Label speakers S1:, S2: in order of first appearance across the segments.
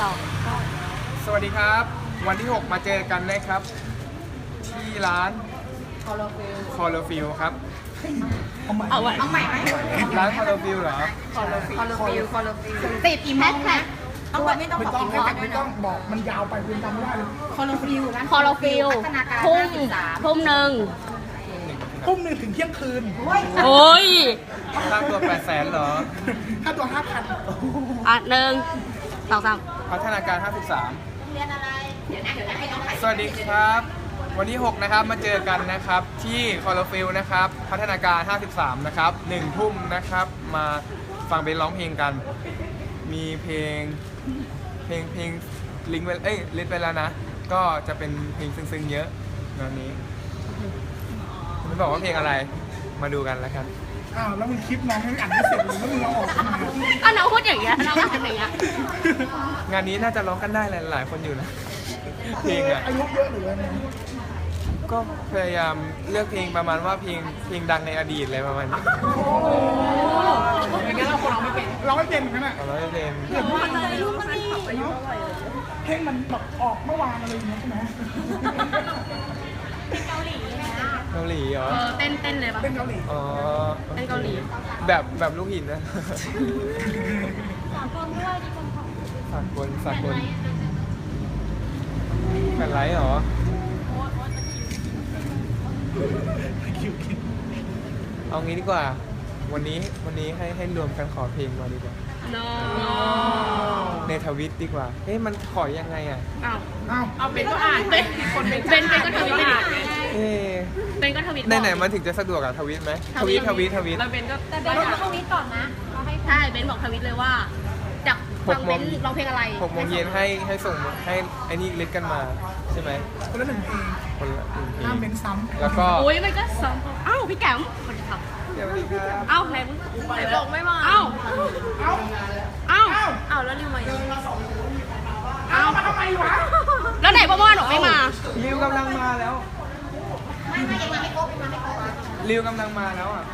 S1: สองก็
S2: สวัสดีครับ วันที่ 6 มาเจอกันนะครับ ที่ร้าน
S1: คอลฟิล
S2: คอร์ฟิลครับ
S1: เอาไว้
S3: เอาใหม่ไหม
S2: ร้านคอร์ฟิลเหรอ
S1: คอลฟิล
S3: คอลฟิลคอลฟิลติดกี่โมงนะต้องบอกไม่ต้อง
S4: ไม่
S3: บอก
S4: ต้อง
S3: กี่โม
S4: ไม่
S3: ง
S4: ไม่ต้องบอกมันยาวไปคุณจำไม่ได้เลย
S3: คอลฟิลร้าน
S1: คอลฟิล
S3: พัฒนาการ
S1: ทุ่ม
S3: 53
S1: ทุ่มหนึ่ง
S4: ทุ่มหนึ่งถึงเที่ยงคืน
S1: โอ้ย
S2: ค่าตัว8แสนเหรอ
S4: ค่าตัวห้าพัน
S1: อะหนึ่งสองสาม
S2: พัฒนาการ
S3: เรียนอะไร เดี๋ยวนะเดี๋ยวนะให้น้องถ่าย
S2: 53สวัสดีครับ วันที่ 6 นะครับ มาเจอกันนะครับ ที่คอร์ฟิลนะครับ พัฒนาการ 53 นะครับ1ทุ่มนะครับ มาฟังเบนร้องเพลงกัน มีเพลง เพลงเพลงลิงก์ไว้เอ้ยลิสต์ไปแล้วนะ ก็จะเป็นเพลงซึ้งๆเยอะตอนนี้ไม่บอกว่าเพลงอะไร มาดูกันแล้วกัน
S4: อ้าวแล้วมึงคลิปน้องให้อ่านไม่เสร็จเลยแล้วมึงเอาออกมา
S1: ก็น้องพูดอย่างเงี้ยน้องก็ทำอย่างเงี้ย
S2: งานนี้น่าจะร้องกันได้หลายๆคนอยู่นะเพลงอะ
S4: อายุเยอะหรืออะไรเนี่ย
S2: ก็พยายามเลือกเพลงประมาณว่าเพลงเพลงดังในอดีตอะไรประมาณนี้
S4: อย่างเงี้ยเราคนเราไม่เป็นเราไม่เป็นเหมือนกันอะ
S2: เอาแล้วเพลง
S4: เพลงมันแบบออกเมื่อวานอะไรอย่างเงี้ยใช่ไหม
S2: เกาหลี เหรอ
S1: เออเต้นเต้นเลยปะ
S4: เป็นเกาหลี
S2: อ๋อ
S1: เต้นเกาหลี
S2: แบบแบบลูกหินนะ สากลสากลแผ่นไลท์เหรอ
S4: คิวคิด
S2: เอางี้ดีกว่า วันนี้วันนี้ให้ให้รวมกันขอเพลงมาดีกว่า
S1: no
S2: ในทวิตดีกว่า เอ๊ะมันขอยังไงอะ
S1: อ้าว
S4: อ้าว
S1: เอาเป็นก็อ่านเป็นคนเป็นเป็นเป็นก็ทวิตไปดิ
S2: เอ๊ะ
S1: เป็นก็ทวิต
S2: ในไหนๆมันถึงจะสะดวกอะทวิตไหมทวิตทวิตทวิต
S1: แล้วเป็นก็
S3: แต่เดี๋ยวเราต้องวิทย์ก่อนนะเราให้
S1: ใช่เบนบอกทวิตเลยว่าจากฟังเบนร้องเพลงอะไร
S2: หกโมงเย็นให้ให้ส่งให้ไอ้นี่ลิสต์กันมาใช่ไหม
S4: คนละหนึ่งเพลง
S2: คนละหนึ่งเพล
S4: ห้าม
S2: ง
S4: เม้นซ้ำ
S2: แล้วก็
S1: โอ้ยมันก็ซ้ำอ้าวพี่แก้มคนขับ
S2: เดี๋ยวดีครับ
S1: อ้าวไหนมึงไหนบอกไม่มาอ้าว
S4: เอ้า
S1: อ้าว
S4: เอ้า
S1: อ้าวแล้วริวมายัง
S4: เอ้ามาทำไมวะ
S1: แล้วไหนบอกว่าหนูไม่มา
S2: ริวกำลังมาแล้ว
S3: ไม่ไม่ยังมาไม่ครบยังมาไม่ครบ
S2: ริวกำลังมาแล้วอะ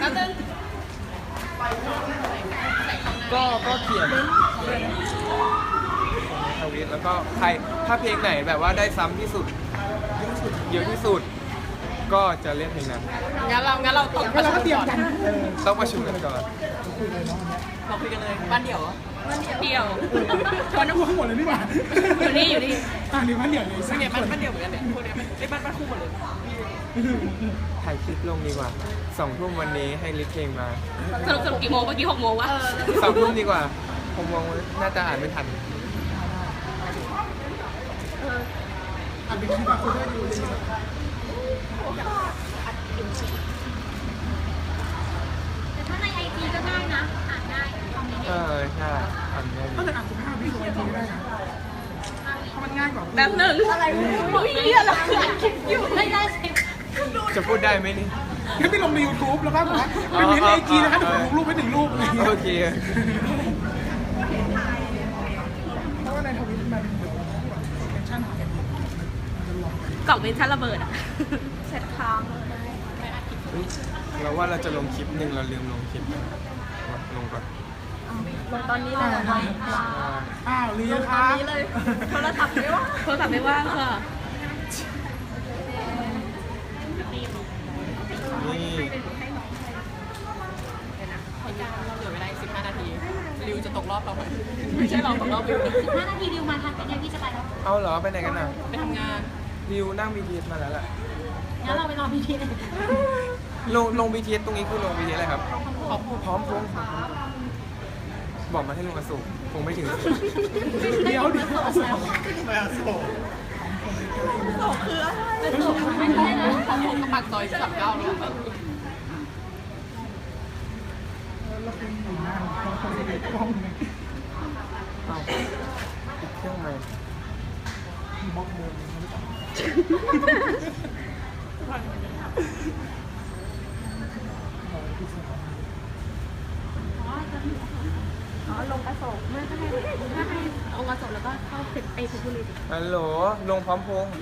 S1: แล้วนึง
S2: ก็ก็เขียนทวิตแล้วก็ใครถ้าเพลงไหนแบบว่าได้ซ้ำที่สุดเยอะที่สุด ก็จะเล่นเพลงนั้น
S1: งั้นเรางั้นเราตก
S4: ก็เราก็เตรียมกันเออ
S2: ต้องประชุมกันก่อน
S4: คุยเลยเนาะอันเนี้ย
S1: เราคุยกันเลยบ้านเดี่ยวบ้าน เดี่ยว
S4: ตอนนี้กูทั้งหมดเลยนี่หว่า
S1: อยู่นี่อยู่นี่
S4: อ่านี่บ้านเดี่ยวเลยสาม
S1: เนี่ย
S4: ค
S1: บ้าน
S4: น
S1: บ้านเดี่ยวเหมือนกันเนี่ยพวกเนี้ยไอ้บ้านบ้านคู่หมดเลย
S2: ถ่ายคลิปลงดีกว่าสองทุ่มวันนี้ให้ลิสต์เพลงมา
S1: สรุปสรุปกี่โมงเมื่อกี้หกโมงวะ
S2: สองทุ่มดีกว่าผมมองว่าน่าจะอ่านไม่ทัน
S4: อ่านเป็นคลิปอะคุณได้ดูเลย
S3: แต่ถ้าในไอจีก็ได้นะ อ่านได้คอม เมนต์
S2: เออใช่อ่านได้
S4: ถ้าจะอ่านสิบห้าวิลงไอจีก็ได้นะเพราะมันง่ายกว่า
S1: แบบหนึ่งอะไรอุ้ยเหี้ยเราคืออัดคลิปอยู่
S3: ไม่ได้สิ
S2: จะพูดได้ไหมนี่
S4: งั้นไปลงใน YouTube แล้วก็บอกว่าไปเม้นไอจีนะครับเดี๋ยวผมลงรูปไปหนึ่งรูปอะไรอย่างเงี้ย
S2: โอเค
S4: เพราะว่าในทวิตมันเดี๋ยวแคปชั่นหากันอยู่มันจะลองไป
S1: กล่องเป็นชั้นระเบิดอะเสร็จค้าง
S2: เราว่าเราจะลงคลิปหนึ่งเราลืมลงคลิปลงก่อน
S1: ตอนนี้เลยเหรอ
S4: อ้าวลีครับ
S1: โทรศัพท์ไม่ว่างโทรศัพท์ไม่ว่างค่ะ
S2: นี่
S5: เราเหลือเวลาอีก15 นาที ริวจะตกรอบเราไหมไม่ใช่เราตกรอบริว
S3: ห้านาทีดิวมาทันเนี่ยพี่จะไปแล้ว
S2: เอาเหรอไปไหนกันน่ะ
S5: ไปทำงาน
S2: ริวนั่ง BTS มาแล้วแหละ
S3: งั้นเราไปรอพี่ทีเลย
S2: ลงลง BTS ตรงนี้คือลง BTS อะไรครับพร้อมพร้อมพร้อม บอกมาให้ลุงอสุคงไม่ถึง
S4: เดี๋ยวเดี๋ยว
S5: ของผมก็ปากซอยสามเก้าแล้ว
S4: เราเป็นอยู่หน้าเราคนเด็กกล้องเนี่ย
S2: เอาปิดเครื่องไหม
S4: บล็อกเดิมไม่ต้อง
S1: อ๋อลงกระสอบไม่ถ้าให้ถ้าให้เอากระสอบแล้วก็เข้าเพชรไอ้เพชรบุรี
S2: ฮัลโหลลงพร้อมพงษ์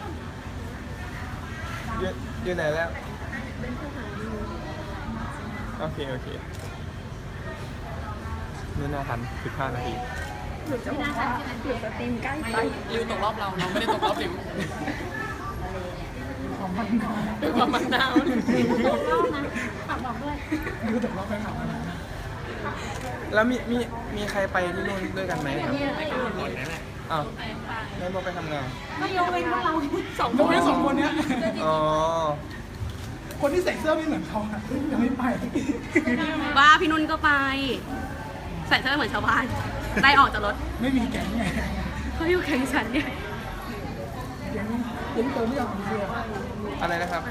S2: อยู่อยู่ไหนแล้วโอเค โอเคนี่น่าทัน15นาที
S3: ไม่น่าทันใช่ไหม
S1: หรือสตรีมใกล้ไป
S5: ริวตกรอบเราเราไม่ได้ตกรอบริว
S4: ของมันนาน
S5: ด้วยความมันนาว
S3: ตกรอบนะฝากบอกด้วย
S4: ดูแต่รอบไปขับมาแล้ว
S2: แล้วมีมีมีใครไปที่นู่นด้วยกันไหมครับ
S3: เนี่ย
S2: อ้าวแล้วบอกไปทำงาน
S3: ก็ยกเว้นพวกเรา
S5: สอง
S4: ยกเว้นสองคนเนี้ย
S2: อ๋อ
S4: คนที่ใส่เสื้อไม่เหมือนเขาอะยังไม่ไป
S1: ว่าพี่นุ่นก็ไป ใส่เสื้อเหมือนชาวบ้านได้ออกจากรถ
S4: ไม่มีแก๊งไง
S1: เขาอยู่แข่งฉันเนี่ย
S4: แก๊งแก๊งเติมไม่ยอมเสื้อ
S2: อะไรนะครับ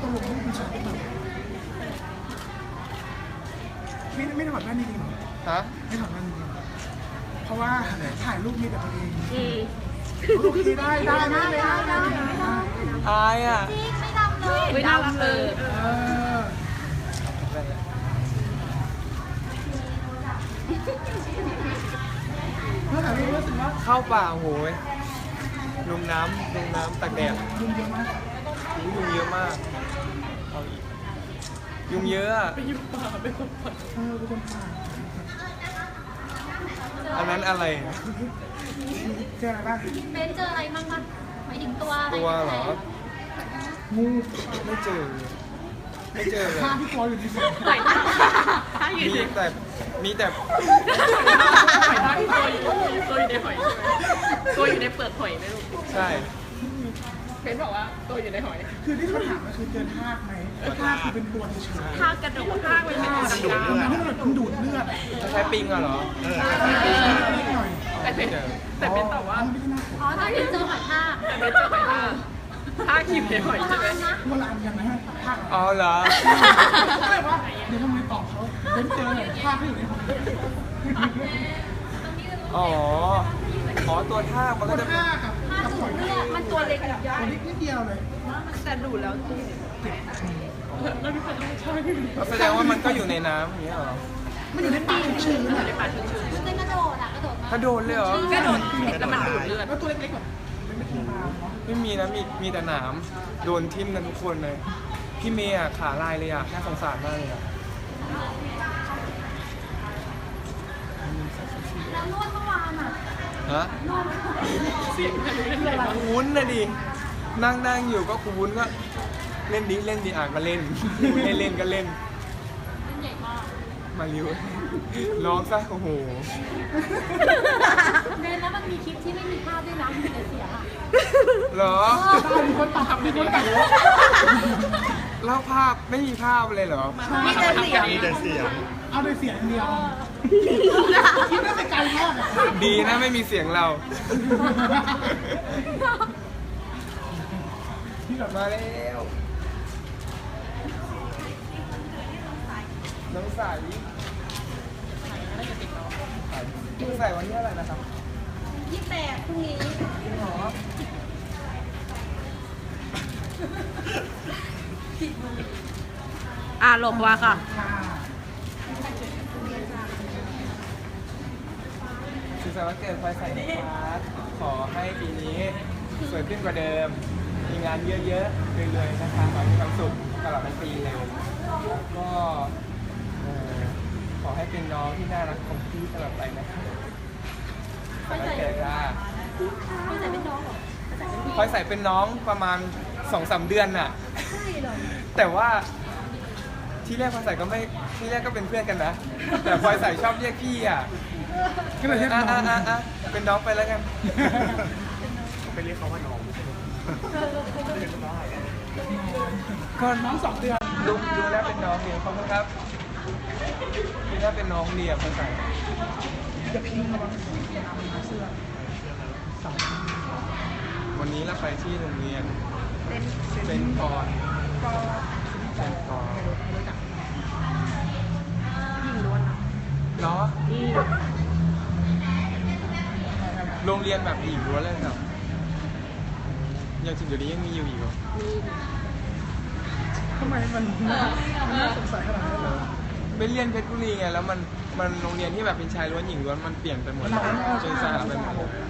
S4: ต้องลงให้ผู้ชาย ไม่ไม่ถอดแว่นดีๆหรอ
S2: ฮะ
S4: ไม่ถอดแว่นดีๆหรอเพราะว่าถ่ายรูปมีแต่ตัวเอง
S1: อืม
S4: โอเคได้ได้ได้ได้ได้ได้
S2: อายอะ
S3: จริงไม่ดำเลย
S1: ไม่น่ารักเลย
S4: เออเมื่อถ่ายรูปรู้สึกว่า
S2: เข้าป่าโหยลุงน้ำลุงน้ำตากแดด
S4: ยุงเยอะมาก
S2: โอ้ยยุงเยอะมากเอาอีก ยุงเยอะอะ
S4: เออเป็นคนถ่าย
S2: อันนั้นอะไร
S4: เจออะไรบ้าง
S3: เบนเจออะไรบ้างปะหมายถึงตัวอะไร
S2: ตัวเหรอ
S4: งู
S2: ไม่เจอ ไม่เจอเลย
S4: ผ้าที่คออยู่ที่สุด
S1: ใส่หน้าถ้ายืน
S2: มีแต่มีแต่
S5: ใส่ได้ที่ตัวอยู่ตัวอยู่ในหอยใช่ไหมตัวอยู่ในเปลือกหอยไหมลูก
S2: ใช่
S5: เพนบอกว่าตัวอยู่ในหอย
S4: คือที่เขาถามก็คือเจอทากไหมทากคือเป็นตัวเฉยๆ
S5: ท่ากระโดดท่าเป็น
S4: ทากดูดเลือดมันดูดเลือด
S2: ใช้ปิงอะเหรอ
S4: นิดหน่อย
S5: แต่เพนแต่เพนตอบว่า
S4: ไม่ได้น่ากลัว
S3: อ๋อตอนที่เจอหอยทาก
S5: แต่เพนเจอหอยท่าท่าขีบในหอยใช่ไหม
S3: นะ
S4: เวลาอันกันนะฮะทาก
S2: อ๋อเหรอ
S4: ไม่ว่าเดี๋ยวทำไมตอบเขาเป็นเจอทากที่อยู่ในห้อง
S2: อ๋อ อ๋อตัวท่ากมัน
S4: ค
S2: ก็
S4: น
S2: จะเป็น
S4: ทากกับกับหอย
S3: มันตัวเล็กอะ
S4: ตัวนิดนิดเดียวเลย
S5: แต่ดูแล้วตัวแล้วดูเป็
S2: แสดงว่ามันก็อยู่ในน้ำอย่างเงี้ยเหรอ
S4: มันอยู่ในป่าชื้นๆอะ
S5: ในป่าชื้น
S3: มันเป็นกระโดดอะกระโดดมา
S2: ถ้าโดนเลยเหรอ
S5: ๆกระโดดแล้วมันดูดเลือด
S4: แล้วตัวเล็กๆแบบเป็นธรรมดาเนาะ
S2: ไม่มีนะมีมีแต่หนามโดนทิ่มกันทุกคนเลย พี่เมย์อะขาลายเลยอะน่าสงสารมากเลยอะ
S3: แล้วนวดเมื่อวานอะ
S2: ฮะ
S5: ซีนไม่รู้เล่นอะไรบ้าง
S2: คุ้นนะดิ นั่งนั่งอยู่ก็คุ้นก็เล่นดิเล่นดิอะก็เล่นให้เล่นก็เล่น
S3: เป็นใหญ่มาก
S2: มาริวร้องซะโอ้โห
S3: เบนแล้วมันมีคลิปที่ไม่มีภาพด้วยนะมีแต่เสียงอะ
S2: เหรอ
S4: ได้มีคนตัดมีคนตัด
S2: เล่าภาพไม่มีภาพเลยเหรอ
S5: มีแต่เสียง
S6: มีแต่เสียง
S4: เอาโดยเสียงเดียว คิดน่าจะไกลมากอะ
S2: ดีนะไม่มีเสียงเรา
S4: ที่แบบ
S2: มาแล้วน้องใสน้องใสวันนี้อะไรนะครับ
S3: ยี่แปดพรุ่งนี้
S1: อะหลบว่าค่ะ
S4: ค่ะ
S2: สุขสันต์วันเกิดพลอยใสนะครับขอให้ปีนี้สวยขึ้นกว่าเดิม มีงานเยอะๆเรื่อยๆนะคะขอให้มีความสุขตลอดทั้งปีเลยก็เอ่อขอให้เป็นน้องที่น่ารักของพี่ตลอดไปนะคะขอให้เกิดค่ะ
S3: ไม่ใส่เป็นน้องหรอ
S2: พลอยใส่เป็นน้องประมาณสองสามเดือนน่ะแต่ว่าที่แรกพลอยใส่ก็ไม่ ที่แรกก็เป็นเพื่อนกันนะ แต่พลอยใส่ชอบเรียกพี่อะ
S4: ก็เลยเรียก
S2: อะ
S4: น้อ
S2: อะ
S4: ง
S2: อะอะเป็นน้องไปแล้วกัน
S6: ไปเรียกเขาว่าน้อง
S2: ก็
S4: น้องสองเดือน
S2: ดูดูแล้วเป็นน้องเดียวขอบคุณครับดูแล้วเป็นน้องเดียวพลอยใส่
S4: จะพิงระวังเสื้อ
S2: วันนี้เราไปที่โรงเรียนเป็นกอนเป็นกอน เนาะโรงเรียนแบบหญิงล้วนเลยครับยังถึงเดี๋ยวนี้ยังมีอยู่อีกเหรอ
S4: ทำไมมันน่าสงสัยขนาดนั้นเลย
S2: ไปเรียนเพชรบุรีไงแล้วมันมันโรงเรียนที่แบบเป็นชายล้วนหญิงล้วนมันเปลี่ยนไปหมดเลยจนสะอาดไปหมดเลย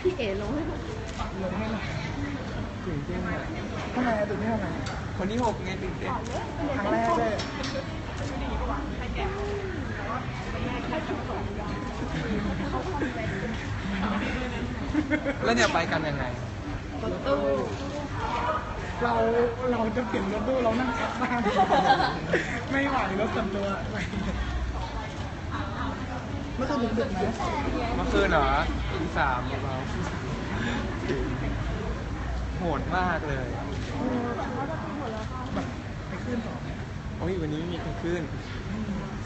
S1: พี่เอ๋ลงให้
S4: ลงให้หน่อย
S2: ตื่นเต้นอะ
S4: ทำไมตื่นเต้นทำไม
S2: คนที่หกไงตื่นเต้น
S4: ครั้งแรกเลย
S2: แล้วเนี่ยไปกันยังไง
S4: เราเราจะเปลี่ยนรถตู้เรานั่งแท็กบ้างไม่ไหวรถส่วนตัวไม่เมื่อคืนดึกๆไหม
S2: เมื่อคืนเหรอตีสามเบาๆโหดมากเลย
S4: แบบไป ขึ้นต่อ
S2: โอ้ยวันนี้ไม่มีใครขึ้น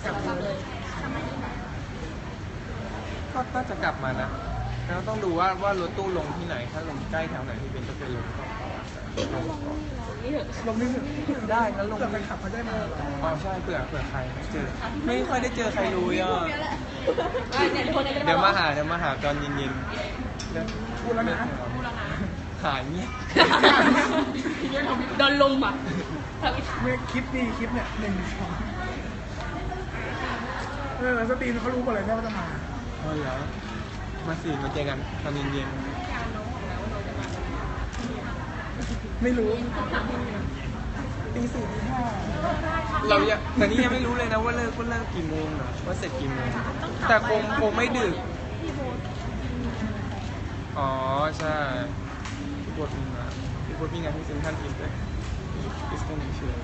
S4: กลับเลย
S2: ก็น่าจะกลับมานะแล้วต้องดูว่าว่ารถตู้ลงที่ไหน ถ้าลงใกล้แถวไหนที่เป็นจะเป็นลงก็ลงก่อน
S4: ลงนิดหนึ่ง
S2: ได้งั้นลง
S4: เพื่อไปขับเขาได้มา
S2: อ๋อใช่เผื่อเผื่อใครไม่เจอ ไม่ค่อยได้เจอใครรู้อะเดี๋ยวมาหาเดี๋ยวมาหาตอนเย็นๆแล้ว
S4: พูดแล้วนะ
S2: หายเงียบ
S1: โดนลุมอะ
S4: เมื่อคลิปดีคลิปเนี่ยหนึ่งสองเออสตรีมเขารู้หมดเลยแม่ว่าจะมาเอ
S2: อเหรอมาสิมาเจอกันตอนเย็น
S4: ไม่รู้ตีสี่ตีห้า
S2: เรายังแต่นี่ยังไม่รู้เลยนะว่าเลิกว่าเลิกกี่โมงนะว่าเสร็จกี่โมงแต่คงคงไม่ดึกอ๋อใช่พี่บดมีมาพี่บดมีงานที่เซ็นทรัลอินด้วย อิสตันเชื่อ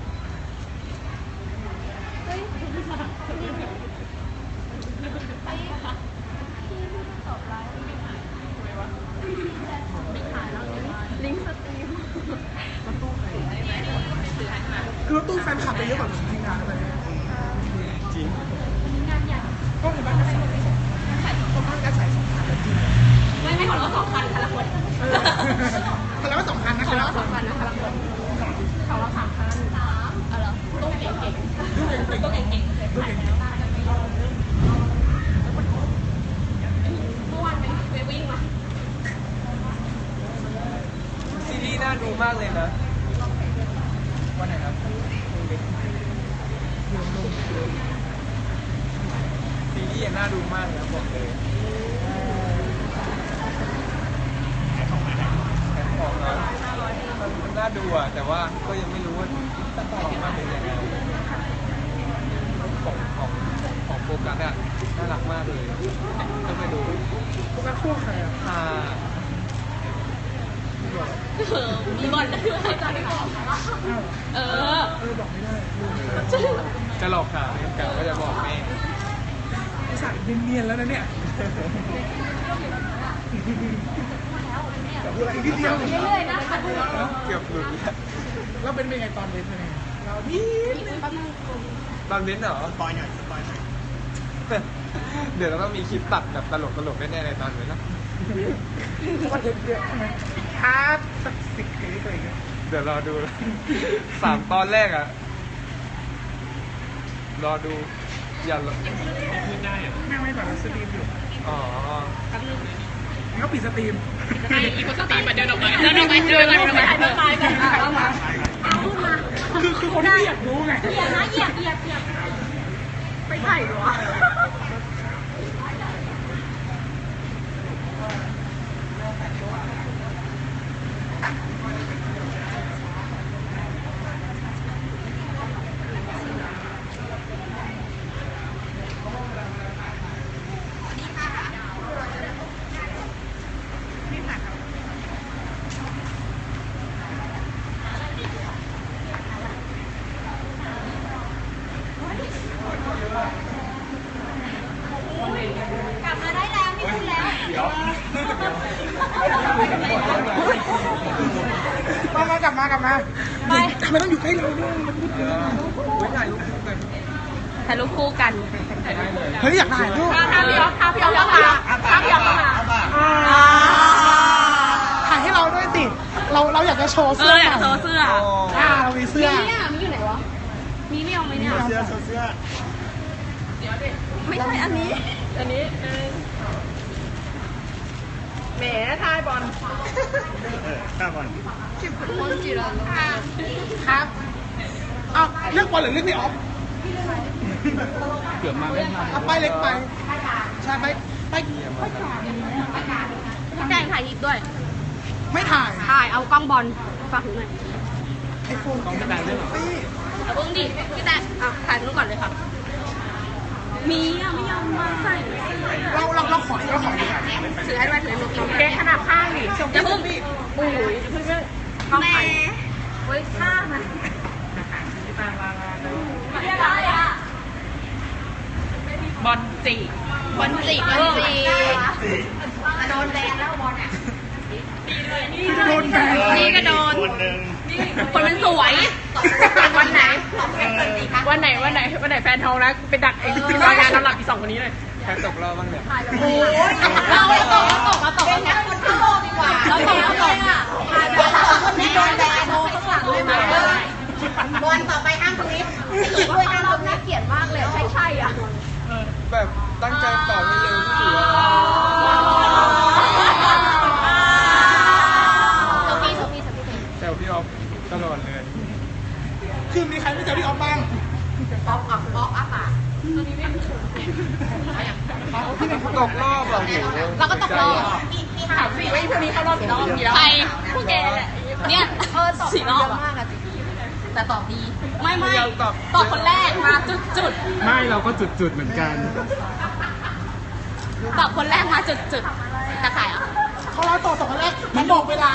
S4: คือรถตู้แฟนคลับไปเยอะกว่าทีมงานเลย
S2: จริง
S4: ก็เห็นไหมก็ใส่คนข้างก็ใส่สองคันจริง
S1: ไม่ไม่ของเราสองคันคันละคน
S4: เออแต่แล้วก็สองคันนะ
S1: ข
S4: คั
S1: อนง
S4: แล้ว
S1: เรา
S4: ก็
S1: ส
S4: ส
S1: อ
S4: องง
S1: คันนะคันละคนของเราสามคันสามเออเหรอตู้เก่งเก่งตู้เก่งเก่ง
S4: ตู้เก่ง
S1: เมื่อวานไปไปวิ่งมา
S2: ซีรีส์น่าดูมากเลยนะวันไหนครับซีรีส์น่าดูมากเลยนะบอกเลยแอนของนะมันมันน่าดูอะ แต่ว่าก็ยังไม่รู้ว่าจะออกมาเป็นยังไงของของของโฟกัสอะน่า รักมากเลยต้องไปดู
S4: พวกนั้นคู่ใครอะ
S2: อ่า
S1: เออมีบอลด้วยใจบอก
S4: อ้าว
S1: เออ
S4: เออบอกไม่ได้ลืมไป
S2: จะหลอกถามเนี่ยกะว่าจะบอกแม่
S4: ไอ้สายเนียนๆแล้วนะเนี่ยเดี๋ยวพูดอะไรอีกนิดเดียว
S1: เรื่อยๆนะ
S2: เกือบหลุดแล้ว
S4: แล้วเป็นเป็นไงตอนเล่นเป็นไงเรานี่
S2: ตอนเล่นเหรอ
S6: ปอยหน่อยปอยหน่อย
S2: เดี๋ยวเราต้องมีคลิปตัดแบบตลกตลกๆแน่ๆเลยตอนนี้นะ
S4: ว่าเยอะๆใช่ไหมอาร์ตสักสิบเทปอะไรเงี้ย
S2: เดี๋ยวรอดูสามตอนแรกอะ รอดู อย่าหล
S4: แม่งไม่แบบสตรีมอยู่
S2: อ๋อ
S4: งั้นก็ปิดสตรีม
S5: ให้อีกคนสตรีมมาเดินออกไปเดินออกไปเดินออกไป
S1: ถ่ายรูปไปกันเอามา
S4: คือคือคนที่อยากรู้ไง
S3: เหยียบนะเหยียบเหยียบเหยียบ
S1: ไปถ่ายดูอะ
S3: กลับมาได้แล้วไม่พูดแล้ว
S4: มามากลับมากลับมาไปทำไมต้องอยู่ใกล้เราด้วยมันมืด
S2: เออไว้ถ่ายรูปคู่กัน
S1: ถ่ายรูปคู่กัน
S2: ได้เลย
S4: เฮ้ยอยากถ่ายรูป
S1: ถ้าพี่อ๊อฟถ้าพี่อ๊อฟเข้ามาถ้าพี่อ๊อฟเข้ามา
S4: อ่าถ่ายให้เราด้วยสิเราเราอยากจะโชว์
S1: เอ
S4: เสื้อ
S1: ออยากโชว์เสื้อ
S4: อ่าเรามีเสื้อ
S1: มีเนี่ยมีอยู่ไหนวะ มีไม่เอาไหมเนี่ย
S6: เสื้อเสื้อ
S1: ไม่ใช่อันนี้
S5: อันนี้เออแหมทายบอล
S6: เอ อข้าบอล
S4: ครับอ้าวเลือกบอลหรือเลือกพี่ออฟ
S2: เกือบมาไม่ทัน
S4: เอาไปเล็กไปใช่ไปไป
S2: เยี่ยมมากครับ
S1: พี่แจงถ่ายคลิปด้วย
S4: ไม่ถ่าย
S1: ถ่ายเอากล้องบอลฝากถือหน่อย
S4: ไอโฟน
S2: ต้องไปตามด้วยเหรอ
S4: ปี้
S1: เอาเพิ่งดิพี่แต่อะถ่ายนู้นก่อนเลยค่ะ มีอะไม่ยอมมาใส่
S4: เราเราเราขอเราขอดีกว่า
S1: ถือให้ด้วยถือให้หนูกิน
S5: เค้กขนาดข้างนี่
S1: อย่าเพิ่ง
S5: อุ้ยเพิ่ง
S1: แม่เฮ้ยข้ามันอะไรอะ
S5: บอลจี
S1: บอลจีบอลจี
S3: โดนแบนแล้วบอลอะ
S4: โดนแบน
S1: นี่ก็โดน
S6: คนหนึ่ง
S1: คนมันสวย
S5: วันไหน
S3: ตอบไม่เป็นสิคะ
S5: วันไหนวันไหนวันไหนแฟนทองนะไปดักไอ้รายงานนอนหลับอีกสองคนนี้เลย
S2: ใครตกรอบบ้างเนี่ย
S1: โอ้ยเราตกเราตกเราตก
S3: เป็นนักฟุตบอลดีกว่า
S1: เราตกเราตกอะ
S3: คนนี้โดนแบนโดนข้างหลังเลยมาบอลต่อไปห้ามคลิปด้วยการลงน่าเกลียดมากเลยใช่ใช่อะ
S2: แบบตั้งใจตอบให้เร็วที่สุดอะ
S3: โซฟี่โซฟี่โซฟี่
S2: แซวพี่ออฟตลอดเลย
S4: คือมีใครไม่เจอที่ออฟบ้าง
S3: ออกออกออกอะป่ะ
S2: ตกรอบอะโห
S1: เราก็ตกรอบ
S3: พี่พี่
S5: ถามสิว่าไอ้พวกนี้เข้ารอบกี่รอบกี่รอบ
S1: ใครพวกแกแหละเนี่ยเออตอบสี่รอบอะ
S3: มากอะแต่ตอบดี
S1: ไม่ไม่
S2: ตอบ
S1: ตอบคนแรกมาจุดจุด
S2: ไม่เราก็ จุดๆเหมือนกัน
S1: ตอบคนแรกมาจุดจุดตะไคร่อะ
S4: เขาเราต่อต่อคนแรกมันบอกเวลา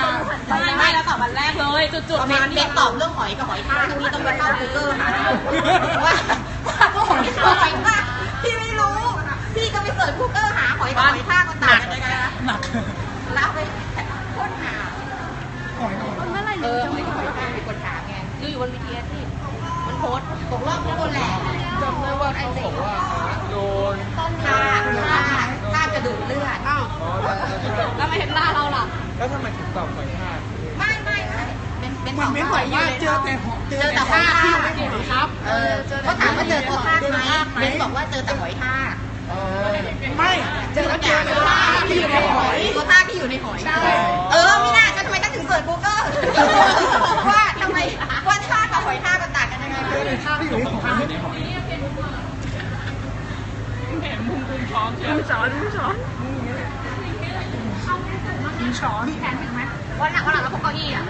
S1: ไม่ไม่เราตอบวันแรกเลยจุดจุด
S3: เบนเบนตอบเรื่องหอยกับหอยทากที่ต้องไปเข้า Google หาว่าว่าหอยทากหอยทากพี่ไม่รู้ พี่ก็ไปเสิร์ช Google หาหอยกับหอยทากมันต่างกันยังไงนะ
S4: หนัก
S3: แล้วไปค้นหา
S4: หอยหอย
S1: เมื่อไหร่
S3: เออหอยกับหอยทากเป็นคนหาไง
S1: ดูอยู่บน BTS นี่มัน โพสต์
S3: ตกรอบทุกคนแหละ
S2: จำได้ว่าเขาบอกว่าโดน
S3: ทากทากทากจะดูดเลือด
S1: อ้าว
S2: แล้ว
S1: ไม่เห็นหน้าเราล่ะ
S2: แล้วทำไมถึงตอบหอยทาก
S3: ไม่ไม่ไม่เป็นเป็น
S4: มันไม่บอกว่าเจอแต่หอย
S3: เจอแต่หอยทากที่อยู่ในครับเออเขาถามว่าเจอตัวทาไหมเบนบอกว่าเจอแต่หอยทา
S4: ไม่เจอแล้วเจอตัวที่อยู่ในหอย
S3: ตัวทาที่อยู่ในหอยเออไม่น่าฉันทำไมต้องถึงเสิร์ช Google ว่าทำไมว่าทากับหอยทา กมันต่างกันยังไง
S4: เจอในท่าที่อยู่ในหอย
S5: เห็นมุมมุมช้อนมุมช้อนมุมช้อน
S4: มีช้อน
S1: วันหลังวันหลังเราพกเก้าอี้อะ